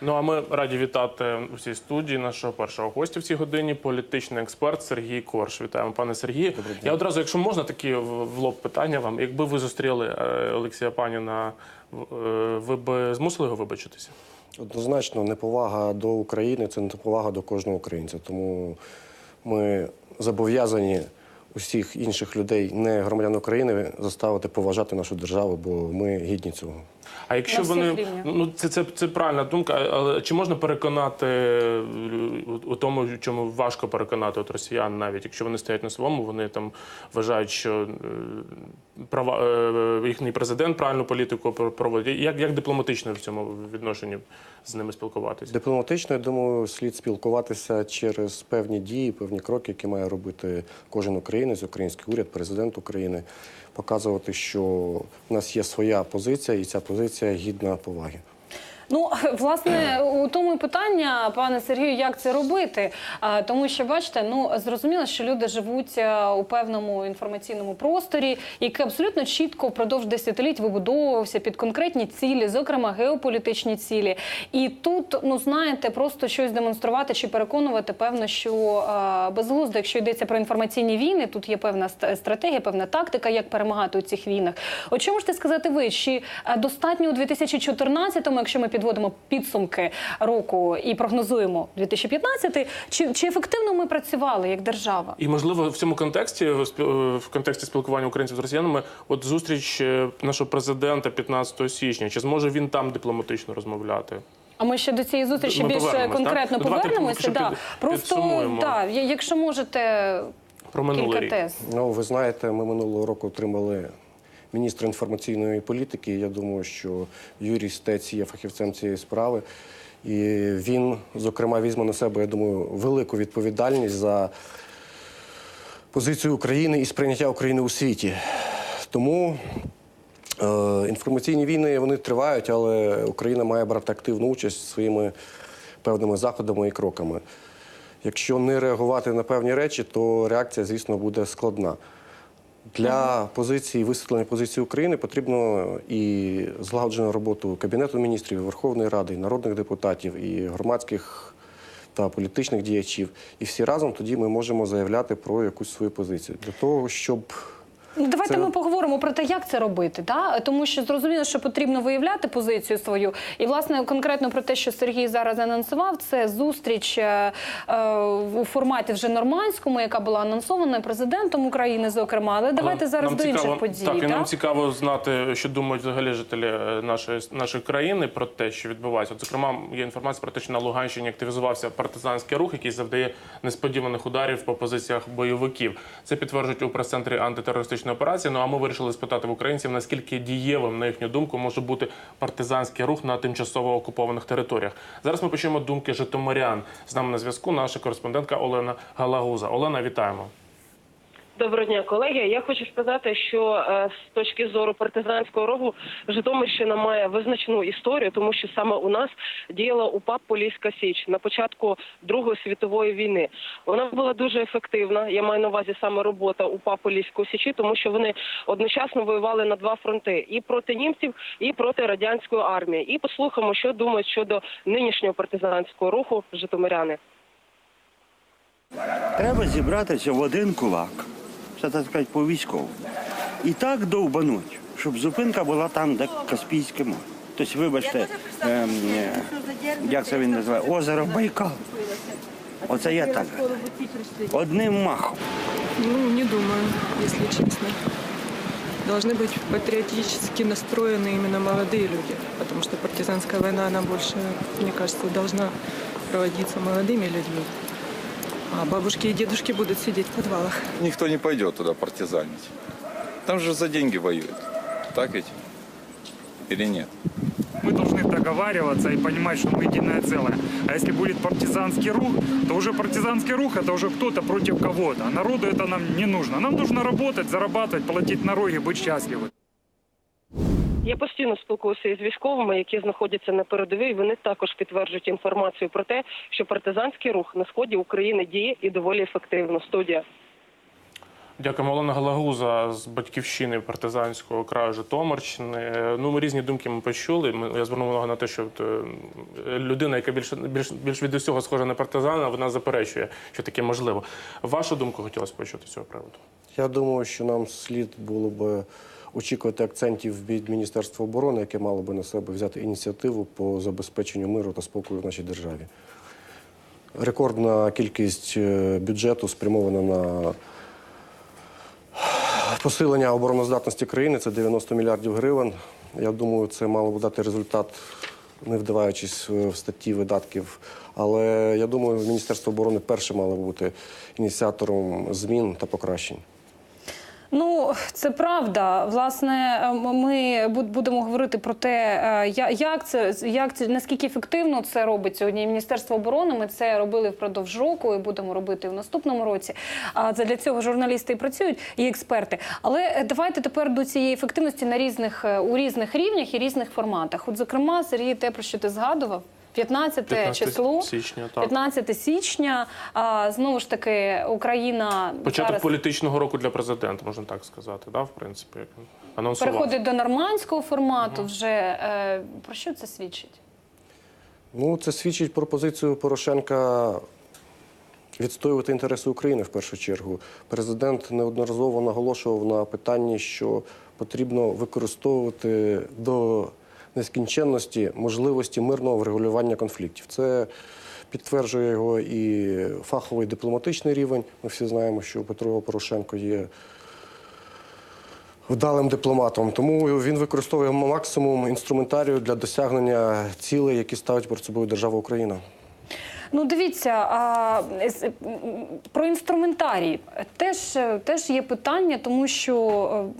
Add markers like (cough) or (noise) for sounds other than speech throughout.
Ну а ми раді вітати у цій студії нашого першого гостя в цій годині, політичний експерт Сергій Корж. Вітаємо, пане Сергію. Я одразу, якщо можна, такі в лоб питання вам. Якби ви зустріли е, Олексія Паніна, е, ви б змусили його вибачитися? Однозначно, неповага до України це неповага до кожного українця. Тому ми зобов'язані усіх інших людей, не громадян України, заставити поважати нашу державу, бо ми гідні цього. А якщо На вони рівнях. ну це, це, це правильна думка, але чи можна переконати у, тому, чому важко переконати от росіян, навіть якщо вони стоять на своєму, вони там вважають, що е, права е, їхній президент правильну політику пр- проводить. Як, як дипломатично в цьому відношенні з ними спілкуватися? Дипломатично, я думаю, слід спілкуватися через певні дії, певні кроки, які має робити кожен українець, український уряд, президент України, показувати, що в нас є своя позиція, і ця позиція гідна поваги. Ну, (laughs) власне, у тому і питання, пане Сергію, як це робити? Тому що, бачите, ну зрозуміло, що люди живуть е, у певному інформаційному просторі, який абсолютно чітко впродовж десятиліть вибудовувався під конкретні цілі, зокрема геополітичні цілі. І тут, ну знаєте, просто щось демонструвати чи переконувати, певно, що е, безглуздо, якщо йдеться про інформаційні війни, тут є певна стратегія, певна тактика, як перемагати у цих війнах. От що можете сказати ви? Чи е, достатньо у 2014-му, якщо ми підводимо підсумки року і прогнозуємо 2015, чи, чи ефективно ми працювали як держава? І можливо в цьому контексті, в спіл- контексті спілкування українців з росіянами, от зустріч е, нашого президента 15 січня, чи зможе він там дипломатично розмовляти? А ми ще до цієї зустрічі Ми більш конкретно так? Ну, повернемося. Да. під- Просто да, якщо можете Про минулий кілька рік. тез. Ну, ви знаєте, ми минулого року отримали міністра інформаційної політики. Я думаю, що Юрій Стець є фахівцем цієї справи. І він, зокрема, візьме на себе, я думаю, велику відповідальність за позицію України і сприйняття України у світі. Тому е, інформаційні війни вони тривають, але Україна має брати активну участь своїми певними заходами і кроками. Якщо не реагувати на певні речі, то реакція, звісно, буде складна. Для позиції висвітлення позиції України потрібно і злагоджену роботу Кабінету міністрів, Верховної Ради, і народних депутатів, і громадських та політичних діячів. І всі разом тоді ми можемо заявляти про якусь свою позицію. Для того, щоб Ну, давайте Це- ми поговоримо про те, як це робити, да? тому що зрозуміло, що потрібно виявляти позицію свою. І власне конкретно про те, що Сергій зараз анонсував, це зустріч е, е, у форматі вже нормандському, яка була анонсована президентом України, зокрема. Але давайте Але зараз до інших цікаво- подій. Так, і да? нам цікаво знати, що думають взагалі жителі е, нашої нашої країни про те, що відбувається. От, зокрема, є інформація про те, що на Луганщині активізувався партизанський рух, який завдає несподіваних ударів по позиціях бойовиків. Це підтверджують у прес-центрі антитерористичної операції. Ну а ми вирішили спитати в українців, наскільки дієвим, на їхню думку, може бути партизанський рух на тимчасово окупованих територіях. Зараз ми почуємо думки житомирян. З нами на зв'язку наша кореспондентка Олена Галагуза. Олена, вітаємо. Доброго дня, колеги. Я хочу сказати, що е, з точки зору партизанського рогу Житомирщина має визначну історію, тому що саме у нас діяла УПА Поліська Січ на початку Другої світової війни. Вона була дуже ефективна. Я маю на увазі саме робота УПА Поліської Січі, тому що вони одночасно воювали на два фронти: і проти німців, і проти радянської армії. І послухаємо, що думають щодо нинішнього партизанського руху Житомиряни. Треба зібратися в один кулак, це так сказати по військовому. І так довбануть, щоб зупинка була там, де Каспійське море. Тобто, вибачте, ем, е, як це він називає? Озеро Байкал. Оце я так. Одним махом. Ну, не думаю, если честно. Должны быть патриотически настроены именно молодые люди, потому что партизанская война, она больше, мне кажется, должна проводиться молодыми людьми. А бабушки и дедушки будут сидеть в подвалах. Никто не пойдет туда партизанить. Там же за деньги воюют. Так ведь? Или нет? Мы должны договариваться и понимать, что мы единое целое. А если будет партизанский рух, то уже партизанский рух это уже кто-то против кого-то. А народу это нам не нужно. Нам нужно работать, зарабатывать, платить налоги, быть счастливы. Я постійно спілкуюся із військовими, які знаходяться на передовій. Вони також підтверджують інформацію про те, що партизанський рух на сході України діє і доволі ефективно. Студія. Дякуємо, Олена Галагуза з батьківщини партизанського краю Житомирщини. Е, Ну, ми різні думки ми почули. Ми- Я звернув увагу на те, що е, людина, яка більш, більш, більш від усього схожа на партизана, вона заперечує, що таке можливо. Вашу думку хотілося почути з цього приводу. Я думаю, що нам слід було б очікувати акцентів від Міністерства оборони, яке мало би на себе взяти ініціативу по забезпеченню миру та спокою в нашій державі. Рекордна кількість е, бюджету спрямована на посилення обороноздатності країни це 90 мільярдів гривень. Я думаю, це мало б дати результат, не вдаваючись е, в статті видатків. Але я думаю, Міністерство оборони перше мало бути ініціатором змін та покращень. Ну, це правда. Власне, ми буд- будемо говорити про те, е, як це, як це наскільки ефективно це робить сьогодні Міністерство оборони. Ми це робили впродовж року і будемо робити в наступному році. А це для цього журналісти і працюють, і експерти. Але е, давайте тепер до цієї ефективності на різних е, у різних рівнях і різних форматах. От, зокрема, Сергій, те про що ти згадував. 15, 15 число, січня, так. 15 січня. А, знову ж таки, Україна Початок зараз... політичного року для президента, можна так сказати, да, в принципі, анонсував. переходить до нормандського формату. Вже е, про що це свідчить? Ну, це свідчить про позицію Порошенка відстоювати інтереси України в першу чергу. Президент неодноразово наголошував на питанні, що потрібно використовувати до нескінченності можливості мирного врегулювання конфліктів. Це підтверджує його і фаховий дипломатичний рівень. Ми всі знаємо, що Петро Порошенко є вдалим дипломатом. Тому він використовує максимум інструментарію для досягнення цілей, які ставить перед собою держава Україна. Ну, дивіться, а, про інструментарій теж, теж є питання, тому що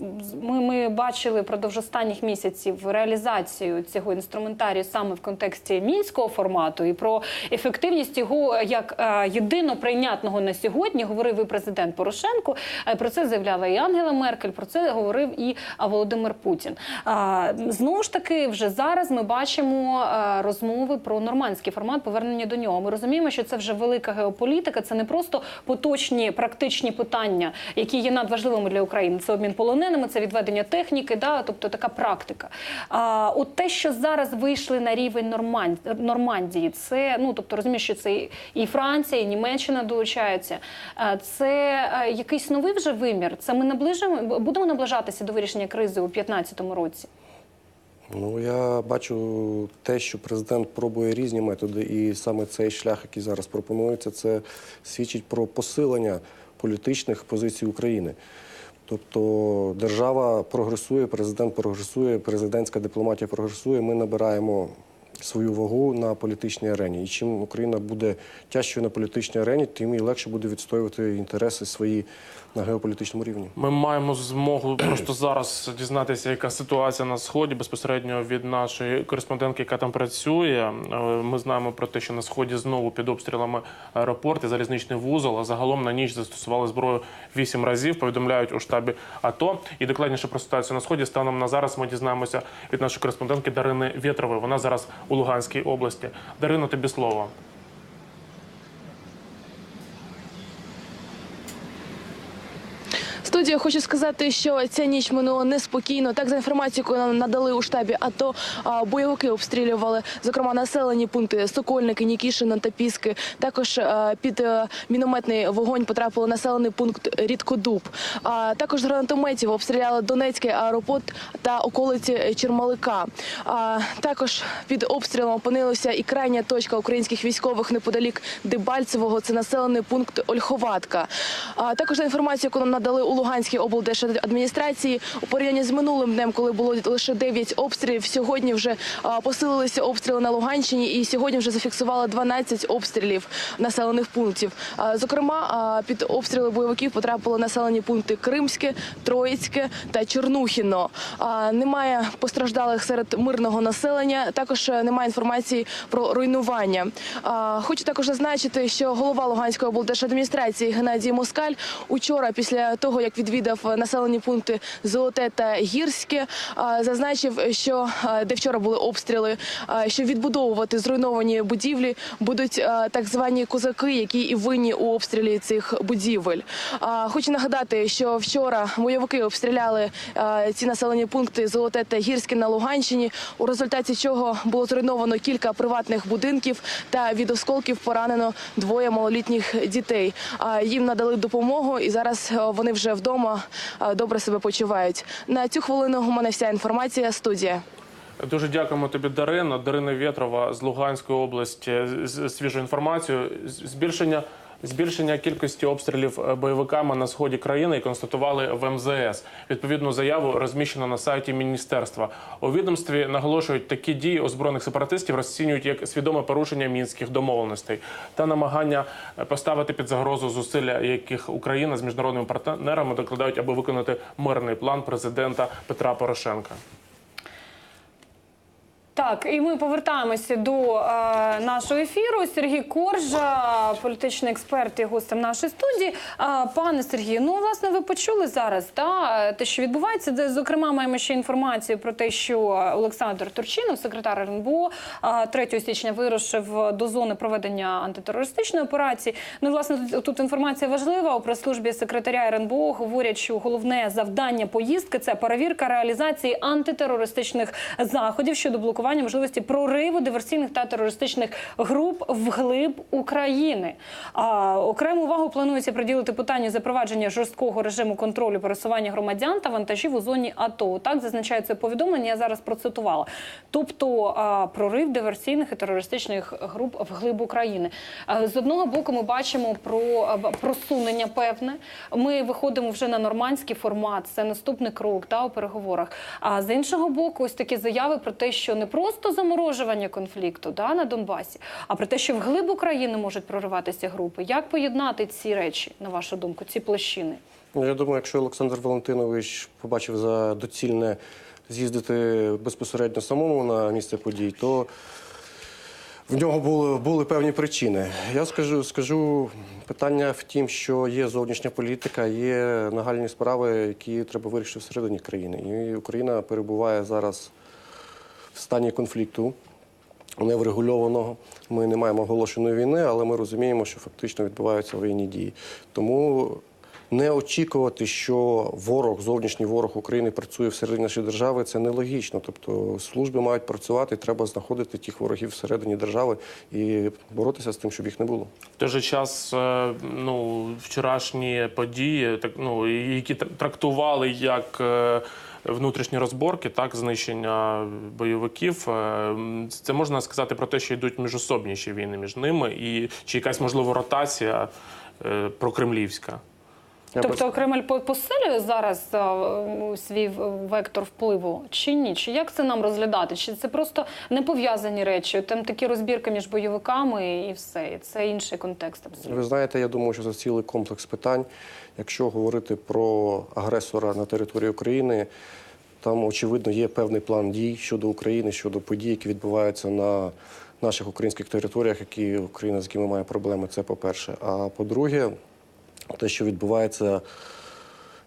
е, ми, ми бачили впродовж останніх місяців реалізацію цього інструментарію саме в контексті мінського формату і про ефективність його як е, єдино прийнятного на сьогодні говорив і президент Порошенко. Е, Про це заявляла і Ангела Меркель, про це говорив і Володимир Путін. А, Знову ж таки, вже зараз ми бачимо розмови про нормандський формат повернення до нього. Ми розуміємо, що це вже велика геополітика, це не просто поточні практичні питання, які є надважливими для України. Це обмін полоненими, це відведення техніки, да, тобто така практика. А от те, що зараз вийшли на рівень Норман... Нормандії, це ну тобто розумієш, що це і- і Франція, і Німеччина долучаються. Це е, якийсь новий вже вимір. Це ми наближимо, будемо наближатися до вирішення кризи у 2015 році. Ну, я бачу те, що президент пробує різні методи, і саме цей шлях, який зараз пропонується, це свідчить про посилення політичних позицій України. Тобто держава прогресує, президент прогресує, президентська дипломатія прогресує. Ми набираємо свою вагу на політичній арені. І чим Україна буде тяжчою на політичній арені, тим і легше буде відстоювати інтереси свої на геополітичному рівні. Ми маємо змогу просто зараз дізнатися, яка ситуація на сході безпосередньо від нашої кореспондентки, яка там працює. Е, Ми знаємо про те, що на сході знову під обстрілами аеропорт і залізничний вузол. А загалом на ніч застосували зброю вісім разів. Повідомляють у штабі АТО. І докладніше про ситуацію на сході станом на зараз ми дізнаємося від нашої кореспондентки Дарини Вєтрової. Вона зараз у Луганській області. Дарино, тобі слово. Студія хочу сказати, що ця ніч минула неспокійно. Так за інформацією, яку нам надали у штабі, АТО бойовики обстрілювали, зокрема, населені пункти Сокольники, Нікішина та Піски. Також під е, мінометний вогонь потрапили населений пункт Рідкодуб. А також з гранатометів обстріляли Донецький аеропорт та околиці Чермалика. А також під обстрілом опинилася і крайня точка українських військових неподалік Дебальцевого. Це населений пункт Ольховатка. А також за інформацією, яку нам надали у Луганській облдержадміністрації, у порівнянні з минулим днем, коли було лише 9 обстрілів, сьогодні вже посилилися обстріли на Луганщині, і сьогодні вже зафіксували 12 обстрілів населених пунктів. Зокрема, під обстріли бойовиків потрапили населені пункти Кримське, Троїцьке та Чорнухіно. А, Немає постраждалих серед мирного населення. Також е, немає інформації про руйнування. Хочу також зазначити, що голова Луганської облдержадміністрації Геннадій Москаль учора, після того як відвідав населені пункти Золоте та Гірське. Зазначив, що де вчора були обстріли, що відбудовувати зруйновані будівлі будуть так звані козаки, які і винні у обстрілі цих будівель. Хочу нагадати, що вчора бойовики обстріляли ці населені пункти Золоте та Гірське на Луганщині, у результаті чого було зруйновано кілька приватних будинків та від осколків поранено двоє малолітніх дітей. Їм надали допомогу, і зараз вони вже вдома добре себе почувають. На цю хвилину у мене вся інформація. Студія. Дуже дякуємо тобі, Дарина. Дарина Вєтрова з Луганської області. Свіжу інформацію. Збільшення. Збільшення кількості обстрілів е, бойовиками на сході країни констатували в МЗС. Відповідну заяву розміщено на сайті міністерства. У відомстві наголошують, такі дії озброєних сепаратистів розцінюють як свідоме порушення мінських домовленостей та намагання е, поставити під загрозу зусилля, яких Україна з міжнародними партнерами докладають, аби виконати мирний план президента Петра Порошенка. Так, і ми повертаємося до е, нашого ефіру. Сергій Коржа, політичний експерт і гостем нашої студії. Е, пане Сергію, ну власне, ви почули зараз та те, що відбувається. Де зокрема маємо ще інформацію про те, що Олександр Турчинов, секретар РНБО, е, 3 січня вирушив до зони проведення антитерористичної операції. Ну, власне, тут, тут інформація важлива. У прес-службі секретаря РНБО говорять, що головне завдання поїздки це перевірка реалізації антитерористичних заходів щодо блокування можливості прориву диверсійних та терористичних груп вглиб України. А, окрему увагу планується приділити питанню запровадження жорсткого режиму контролю пересування громадян та вантажів у зоні АТО. Так зазначається повідомлення. Я зараз процитувала. Тобто а, прорив диверсійних і терористичних груп вглиб України. А, з одного боку, ми бачимо про просунення певне. Ми виходимо вже на нормандський формат. Це наступний крок та у переговорах. А з іншого боку, ось такі заяви про те, що не просто заморожування конфлікту да, на Донбасі, а про те, що вглиб України можуть прориватися групи. Як поєднати ці речі, на вашу думку, ці площини? Ну, я думаю, якщо Олександр Валентинович побачив за доцільне з'їздити безпосередньо самому на місце подій, то в нього були, були певні причини. Я скажу, скажу питання в тім, що є зовнішня політика, є нагальні справи, які треба вирішити всередині країни. І Україна перебуває зараз в стані конфлікту неврегульованого. Ми не маємо оголошеної війни, але ми розуміємо, що фактично відбуваються воєнні дії. Тому не очікувати, що ворог, зовнішній ворог України працює всередині нашої держави, це нелогічно. Тобто служби мають працювати, треба знаходити тих ворогів всередині держави і боротися з тим, щоб їх не було. В той же час, е, ну, вчорашні події, так ну які трактували як. е, Внутрішні розборки, так знищення бойовиків. е, Це можна сказати про те, що йдуть міжособні ще війни між ними, і чи якась можливо ротація прокремлівська. Тобто Кремль по- посилює зараз свій вектор впливу чи ні? Чи як це нам розглядати? Чи це просто не пов'язані речі? Там такі розбірки між бойовиками і все. І це інший контекст абсолютно. Ви знаєте, я думаю, що це цілий комплекс питань. Якщо говорити про агресора на території України, там очевидно є певний план дій щодо України, щодо подій, які відбуваються на наших українських територіях, які Україна з якими має проблеми. Це по-перше. А по-друге, те, що відбувається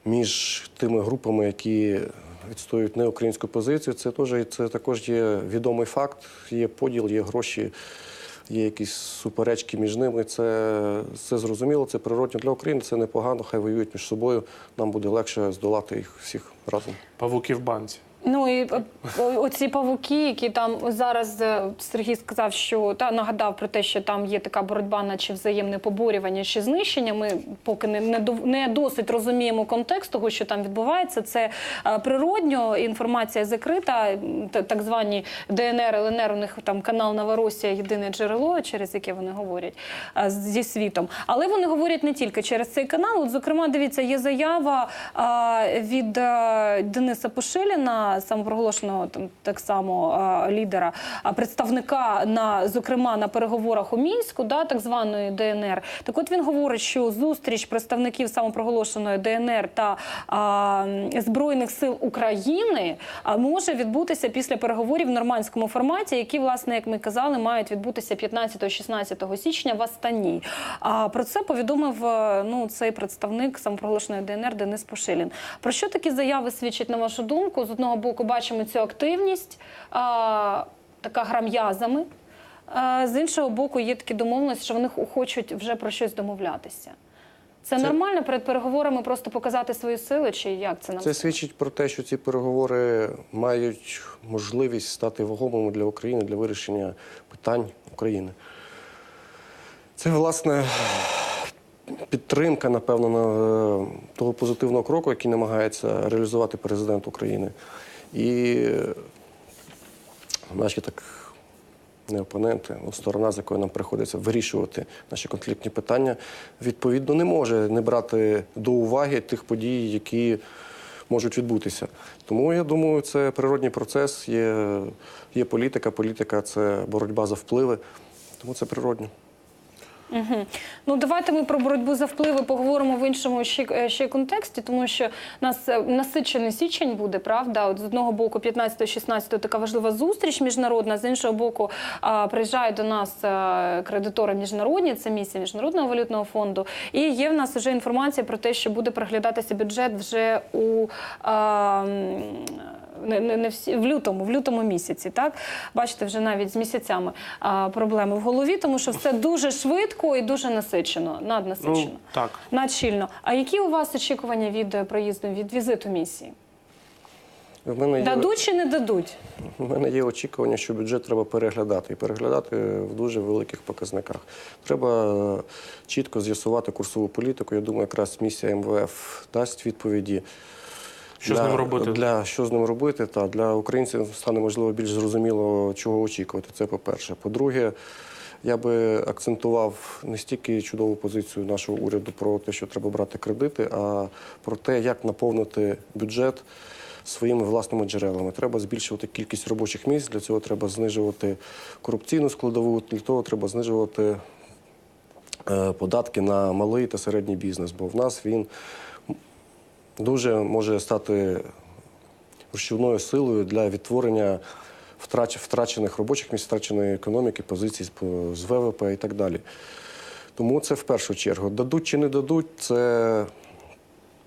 між тими групами, які відстоюють неукраїнську позицію, це теж це також є відомий факт. Є поділ, є гроші, є якісь суперечки між ними. Це, це зрозуміло, це природньо для України. Це непогано. Хай воюють між собою. Нам буде легше здолати їх всіх разом. Павуки в банці. Ну і е, оці павуки, які там зараз е, Сергій сказав, що та нагадав про те, що там є така боротьба на чи взаємне поборювання, чи знищення. Ми поки не, не, не досить розуміємо контекст того, що там відбувається. Це е, природньо, інформація закрита, так звані ДНР, ЛНР, у них там канал Новоросія, єдине джерело, через яке вони говорять е, зі світом. Але вони говорять не тільки через цей канал. От, зокрема, дивіться, є заява е, від е, Дениса Пошиліна, самопроголошеного там так само лідера, представника на зокрема на переговорах у мінську, да, так званої ДНР. Так от він говорить, що зустріч представників самопроголошеної ДНР та а, збройних сил України може відбутися після переговорів в нормандському форматі, які, власне, як ми казали, мають відбутися 15-16 січня в Астані. А про це повідомив е, ну цей представник самопроголошеної ДНР Денис Пошилін. Про що такі заяви свідчать на вашу думку? З одного боку, бачимо цю активність, а, така гра м'язами. З іншого боку, є такі домовленості, що вони хочуть вже про щось домовлятися. Це, нормально перед переговорами просто показати свої сили, чи як це нам? Це свідчить про те, що ці переговори мають можливість стати вагомими для України для вирішення питань України. Це, власне, підтримка, напевно, на е, того позитивного кроку, який намагається реалізувати президент України. І наші так не опоненти, а сторона, з якою нам приходиться вирішувати наші конфліктні питання, відповідно не може не брати до уваги тих подій, які можуть відбутися. Тому я думаю, це природній процес, є, є політика. Політика це боротьба за впливи. Тому це природньо. Угу. Ну давайте ми про боротьбу за впливи поговоримо в іншому ще, е, ще контексті, тому що нас е, насичений січень буде, правда? От з одного боку, 15-16 така важлива зустріч міжнародна, з іншого боку, а, приїжджають до нас а, кредитори міжнародні, це місія міжнародного валютного фонду. І є в нас вже інформація про те, що буде проглядатися бюджет вже у. А, не, не, не всі в лютому, в лютому місяці. Так бачите, вже навіть з місяцями а, проблеми в голові, тому що все дуже швидко і дуже насичено, наднасичено, Ну, так. надщільно. А які у вас очікування від е, проїзду, від візиту місії? В мене є... Дадуть чи не дадуть? У мене є очікування, що бюджет треба переглядати і переглядати в дуже великих показниках. Треба е, чітко з'ясувати курсову політику. Я думаю, якраз місія МВФ дасть відповіді. Що з ним робити? Для що з ним робити? Та для українців стане можливо більш зрозуміло, чого очікувати. Це по-перше. По-друге, я би акцентував не стільки чудову позицію нашого уряду про те, що треба брати кредити, а про те, як наповнити бюджет своїми власними джерелами. Треба збільшувати кількість робочих місць. Для цього треба знижувати корупційну складову, для того треба знижувати е, податки на малий та середній бізнес, бо в нас він дуже може стати рушівною силою для відтворення втрач- втрачених робочих місць, втраченої економіки, позицій з- ВВП і так далі. Тому це в першу чергу. Дадуть чи не дадуть, це.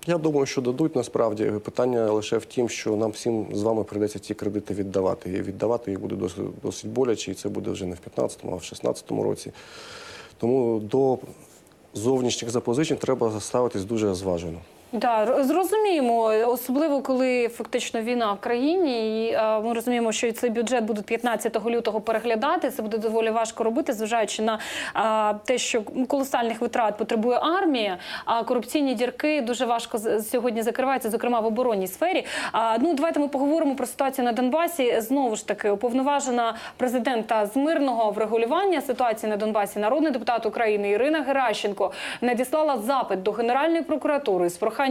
Я думаю, що дадуть насправді. Питання лише в тім, що нам всім з вами прийдеться ці кредити віддавати. І віддавати їх буде досить, досить боляче, і це буде вже не в 15-му, а в 16-му році. Тому до зовнішніх запозичень треба ставитись дуже зважено. Да, зрозуміємо, особливо коли фактично війна в країні, і е, ми розуміємо, що цей бюджет будуть 15 лютого переглядати. Це буде доволі важко робити, зважаючи на е, те, що колосальних витрат потребує армія, а корупційні дірки дуже важко сьогодні закриваються, зокрема в оборонній сфері. А ну давайте ми поговоримо про ситуацію на Донбасі. Знову ж таки, уповноважена президента з мирного врегулювання ситуації на Донбасі, народний депутат України Ірина Геращенко надіслала запит до Генеральної прокуратури з проханням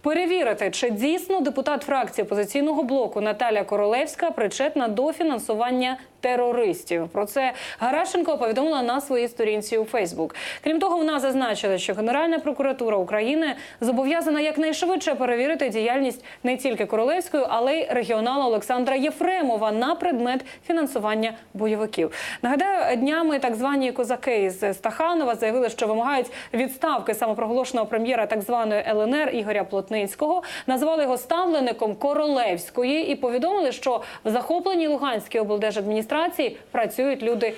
перевірити, чи дійсно депутат фракції опозиційного блоку Наталя Королевська причетна до фінансування терористів. Про це Гарашенко повідомила на своїй сторінці у Фейсбук. Крім того, вона зазначила, що Генеральна прокуратура України зобов'язана якнайшвидше перевірити діяльність не тільки Королевської, але й регіонала Олександра Єфремова на предмет фінансування бойовиків. Нагадаю, днями так звані козаки з Стаханова заявили, що вимагають відставки самопроголошеного прем'єра так званої ЛНР Ігоря Плотницького. Назвали його ставлеником Королевської і повідомили, що в захопленій Луганській облдержадміністрації працюють люди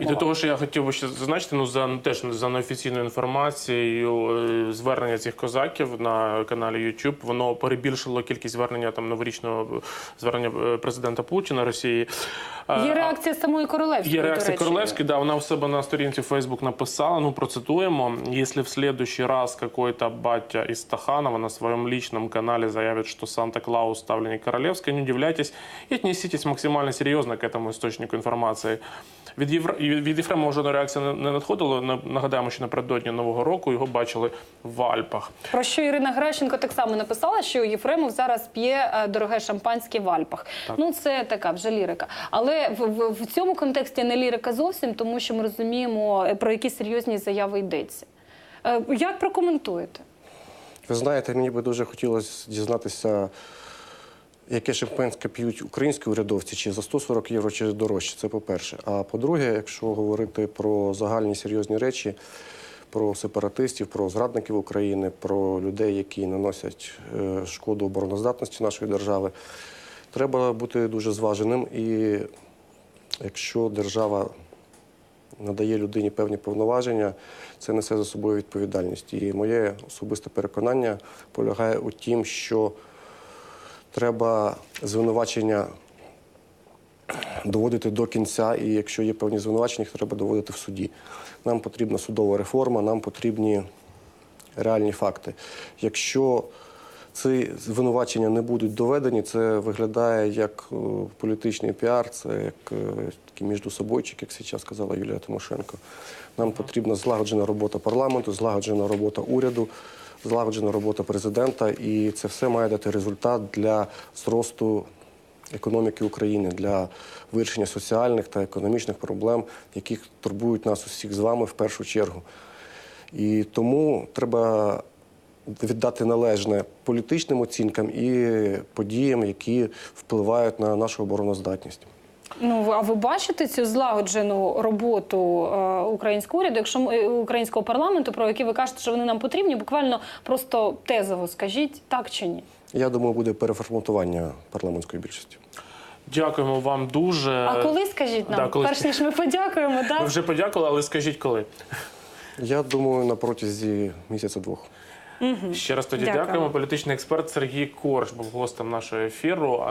І до того, що я хотів би ще зазначити, ну за теж за неофіційною інформацією, е, звернення цих козаків на каналі YouTube, воно перебільшило кількість звернення там новорічного звернення е, президента Путіна Росії. Е, Є реакція самої Королевської. Є реакція речі. Королевской, да, она у себе на сторінці Facebook написала, ну процитуємо, если в следующий раз какой-то батя из Стаханова на своем личном канале заявит, что Санта-Клаус ставленник Королевской, не удивляйтесь и отнеситесь максимально серьезно к этому источнику информации. Від Євр... від Єфремова жодної реакції не- надходило. Нагадаємо, що напередодні нового року його бачили в Альпах. Про що Ірина Гращенко так само написала, що Єфремов зараз п'є е, дороге шампанське в Альпах. Ну це така вже лірика. Але в, в, в цьому контексті не лірика зовсім, тому що ми розуміємо, е, про які серйозні заяви йдеться. Е, Як прокоментуєте? Ви знаєте, мені би дуже хотілося дізнатися, яке шампанське п'ють українські урядовці, чи за 140 євро, чи дорожче. Це по-перше. А по-друге, якщо говорити про загальні серйозні речі, про сепаратистів, про зрадників України, про людей, які наносять е, шкоду обороноздатності нашої держави, треба бути дуже зваженим. І якщо держава надає людині певні повноваження, це несе за собою відповідальність. І моє особисте переконання полягає у тім, що треба звинувачення доводити до кінця, і якщо є певні звинувачення, їх треба доводити в суді. Нам потрібна судова реформа, нам потрібні реальні факти. Якщо ці звинувачення не будуть доведені, це виглядає як е, політичний піар, це як е, такий міждособойчик, як зараз сказала Юлія Тимошенко. Нам потрібна злагоджена робота парламенту, злагоджена робота уряду, злагоджена робота президента, і це все має дати результат для зросту економіки України, для вирішення соціальних та економічних проблем, які турбують нас усіх з вами в першу чергу. І тому треба віддати належне політичним оцінкам і подіям, які впливають на нашу обороноздатність. Ну а ви бачите цю злагоджену роботу е, українського уряду, якщо м- е, українського парламенту, про які ви кажете, що вони нам потрібні, буквально просто тезово скажіть так чи ні? Я думаю, буде переформатування парламентської більшості. Дякуємо вам дуже. А коли скажіть нам, Да, коли- перш ніж ми подякуємо, Ми так? вже подякували, але скажіть коли. Я думаю, на протязі місяця-двох. Ще раз тоді Дякую. дякуємо. Політичний експерт Сергій Корж був гостем нашого ефіру.